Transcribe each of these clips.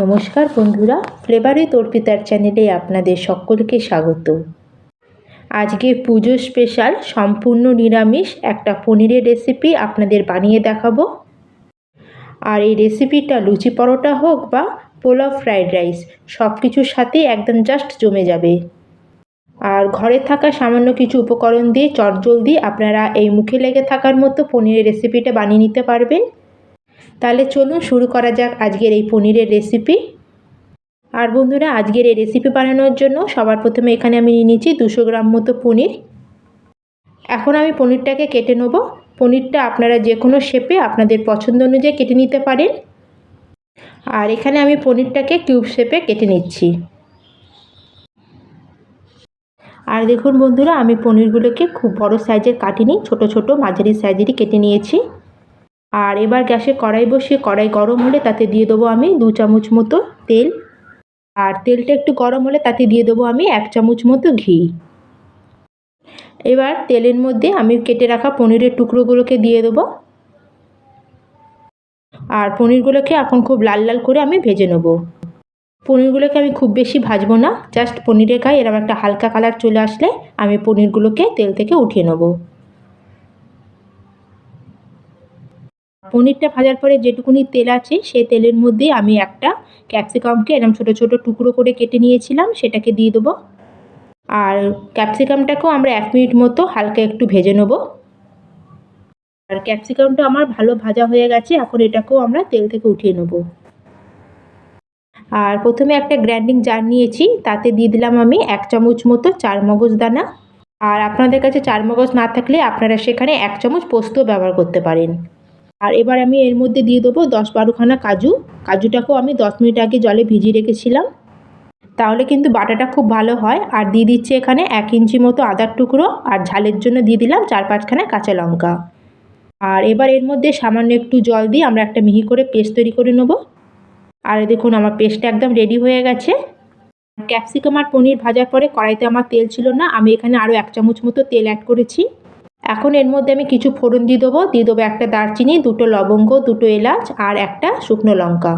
নমস্কার বন্ধুরা ফ্লেভারে তর্পিতার চ্যানেলে আপনাদের সকলকে স্বাগত। আজকে পুজো স্পেশাল সম্পূর্ণ নিরামিষ একটা পনিরের রেসিপি আপনাদের বানিয়ে দেখাবো। আর এই রেসিপিটা লুচি পরোটা হোক বা পোলাও ফ্রাইড রাইস সব কিছুর সাথে একদম জাস্ট জমে যাবে। আর ঘরে থাকা সামান্য কিছু উপকরণ দিয়ে চটজলদি আপনারা এই মুখে লেগে থাকার মতো পনিরের রেসিপিটা বানিয়ে নিতে পারবেন। তাহলে চলুন শুরু করা যাক আজকের এই পনিরের রেসিপি আর বন্ধুরা, আজকের এই রেসিপি বানানোর জন্য সবার প্রথমে এখানে আমি নিয়ে নিচ্ছি দুশো গ্রাম মতো পনির। এখন আমি পনিরটাকে কেটে নেব। পনিরটা আপনারা যে কোনো শেপে আপনাদের পছন্দ অনুযায়ী কেটে নিতে পারেন। আর এখানে আমি পনিরটাকে কিউব শেপে কেটে নিচ্ছি। আর দেখুন বন্ধুরা, আমি পনিরগুলোকে খুব বড় সাইজের কাটিনি, ছোট ছোট মাঝারি সাইজেরই কেটে নিয়েছি। আর এবার গ্যাসে কড়াই বসিয়ে কড়াই গরম হলে তাতে দিয়ে দেবো আমি দু চামচ মতো তেল। আর তেলটা একটু গরম হলে তাতে দিয়ে দেবো আমি এক চামচ মতো ঘি। এবার তেলের মধ্যে আমি কেটে রাখা পনিরের টুকরোগুলোকে দিয়ে দেবো। আর পনিরগুলোকে এখন খুব লাল লাল করে আমি ভেজে নেব। পনিরগুলোকে আমি খুব বেশি ভাজবো না, জাস্ট পনিরের গায়ে এরকম একটা হালকা কালার চলে আসলে আমি পনিরগুলোকে তেল থেকে উঠিয়ে নেব। পনিরটা ভাজার পরে যেটুকুনি তেল আছে, সেই তেলের মধ্যে আমি একটা ক্যাপসিকামকে এরকম ছোটো ছোটো টুকরো করে কেটে নিয়েছিলাম, সেটাকে দিয়ে দেবো। আর ক্যাপসিকামটাকেও আমরা এক মিনিট মতো হালকা একটু ভেজে নেব। আর ক্যাপসিকামটা আমার ভালো ভাজা হয়ে গেছে, এখন এটাকেও আমরা তেল থেকে উঠিয়ে নেব। আর প্রথমে একটা গ্রাইন্ডিং জার নিয়েছি, তাতে দিয়ে দিলাম আমি এক চামচ মতো চার মগজ দানা। আর আপনাদের কাছে চার মগজ না থাকলে আপনারা সেখানে এক চামচ পোস্ত ব্যবহার করতে পারেন। আর এবার আমি এর মধ্যে দিয়ে দেবো দশ বারোখানা কাজু। কাজুটাকেও আমি দশ মিনিট আগে জলে ভিজিয়ে রেখেছিলাম। তাহলে কিন্তু বাটাটা খুব ভালো হয়। আর দিয়ে দিচ্ছি এখানে এক ইঞ্চি মতো আদার টুকরো। আর ঝালের জন্য দিয়ে দিলাম চার পাঁচখানা কাঁচা লঙ্কা। আর এবার এর মধ্যে সামান্য একটু জল দিয়ে আমরা একটা মিহি করে পেস্ট তৈরি করে নেব। আর দেখুন আমার পেস্টটা একদম রেডি হয়ে গেছে। ক্যাপসিকাম আর পনির ভাজার পরে কড়াইতে আমার তেল ছিল না। আমি এখানে আরও এক চামচ মতো তেল অ্যাড করেছি। এখন এর মধ্যে আমি কিছু ফোড়ন দিয়ে দেবো। দিয়ে দেবো একটা দারচিনি, দুটো লবঙ্গ, দুটো এলাচ আর একটা শুকনো লঙ্কা।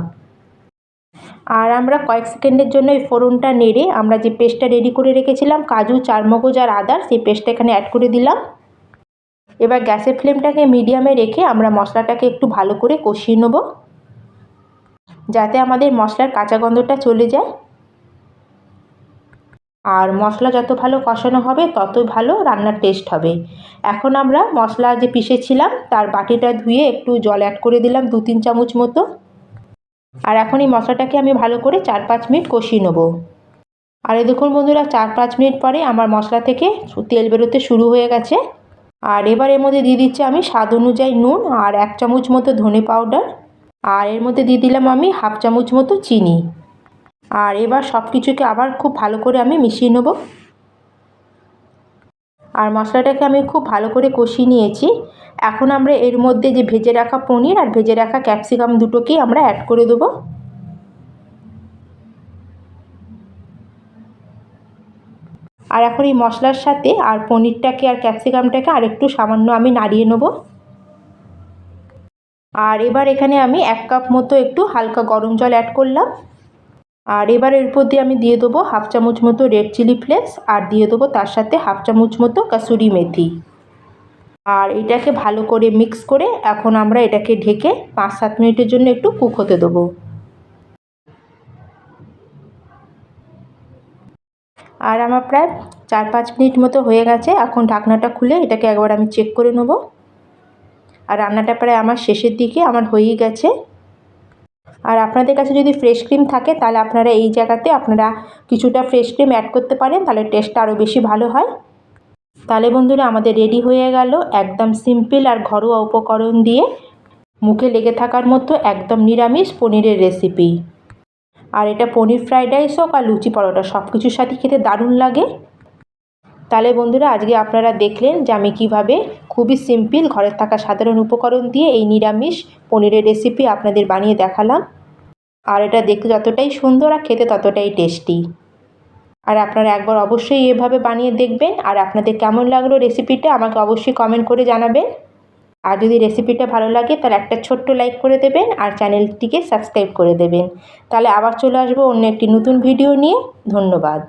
আর আমরা কয়েক সেকেন্ডের জন্য এই ফোড়নটা নেড়ে আমরা যে পেস্টটা রেডি করে রেখেছিলাম, কাজু, চারমগজ আর আদার, সেই পেস্টটা এখানে অ্যাড করে দিলাম। এবার গ্যাসের ফ্লেমটাকে মিডিয়ামে রেখে আমরা মশলাটাকে একটু ভালো করে কষিয়ে নেব। যাতে আমাদের মশলার কাঁচা গন্ধটা চলে যায়। আর মশলা যত ভালো কষানো হবে, তত ভালো রান্নার টেস্ট হবে। এখন আমরা মশলা যে পিষেছিলাম, তার বাটিটা ধুয়ে একটু জল অ্যাড করে দিলাম দু তিন চামচ মতো। আর এখন এই মশলাটাকে আমি ভালো করে চার পাঁচ মিনিট কষিয়ে নেব। আর এই দেখুন বন্ধুরা, চার পাঁচ মিনিট পরে আমার মশলা থেকে তেল বেরোতে শুরু হয়ে গেছে। আর এবার এর মধ্যে দিয়ে দিচ্ছি আমি স্বাদ অনুযায়ী নুন আর এক চামচ মতো ধনে পাউডার আর এর মধ্যে দিয়ে দিলাম আমি হাফ চামচ মতো চিনি। আর এবার সব কিছুকে আবার খুব ভালো করে আমি মিশিয়ে নেব। আর মশলাটাকে আমি খুব ভালো করে কষিয়ে নিয়েছি। এখন আমরা এর মধ্যে যে ভেজে রাখা পনির আর ভেজে রাখা ক্যাপসিকাম দুটোকেই আমরা অ্যাড করে দেবো। আর এখন এই মশলার সাথে আর পনিরটাকে আর ক্যাপসিকামটাকে আর একটু সামান্য আমি নাড়িয়ে নেব। আর এবার এখানে আমি এক কাপ মতো একটু হালকা গরম জল অ্যাড করলাম। আর এবার এর উপর দিয়ে আমি দিয়ে দেবো হাফ চামচ মতো রেড চিলি ফ্লেক্স আর দিয়ে দেবো তার সাথে হাফ চামচ মতো কাসুরি মেথি। আর এটাকে ভালো করে মিক্স করে এখন আমরা এটাকে ঢেকে পাঁচ সাত মিনিটের জন্য একটু কুক হতে দেবো। আর আমার প্রায় চার পাঁচ মিনিট মতো হয়ে গেছে, এখন ঢাকনাটা খুলে এটাকে একবার আমি চেক করে নেব। আর রান্নাটা প্রায় আমার শেষের দিকে, আমার হয়েই গেছে। আর আপনাদের কাছে যদি ফ্রেশ ক্রিম থাকে, তাহলে আপনারা এই জায়গাতে আপনারা কিছুটা ফ্রেশ ক্রিম অ্যাড করতে পারেন, তাহলে টেস্টটা আরও বেশি ভালো হয়। তাহলে বন্ধুরা, আমাদের রেডি হয়ে গেল একদম সিম্পল আর ঘরোয়া উপকরণ দিয়ে মুখে লেগে থাকার মতো একদম নিরামিষ পনিরের রেসিপি আর এটা পনির ফ্রাইড রাইস হোক আর লুচি পরোটা সব কিছুর সাথে খেতে দারুণ লাগে। তাহলে বন্ধুরা, আজকে আপনারা দেখলেন যে আমি কীভাবে খুবই সিম্পল ঘরে থাকা সাধারণ উপকরণ দিয়ে এই নিরামিষ পনিরের রেসিপি আপনাদের বানিয়ে দেখালাম। আর এটা দেখতে যতটাই সুন্দর আর খেতে ততটাই টেস্টি। আর আপনারা একবার অবশ্যই এভাবে বানিয়ে দেখবেন। আর আপনাদের কেমন লাগল রেসিপিটা আমাকে অবশ্যই কমেন্ট করে জানাবেন। আর যদি রেসিপিটা ভালো লাগে তাহলে একটা ছোট্ট লাইক করে দেবেন আর চ্যানেলটিকে সাবস্ক্রাইব করে দেবেন। তাহলে আবার চলে আসব অন্য একটি নতুন ভিডিও নিয়ে। ধন্যবাদ।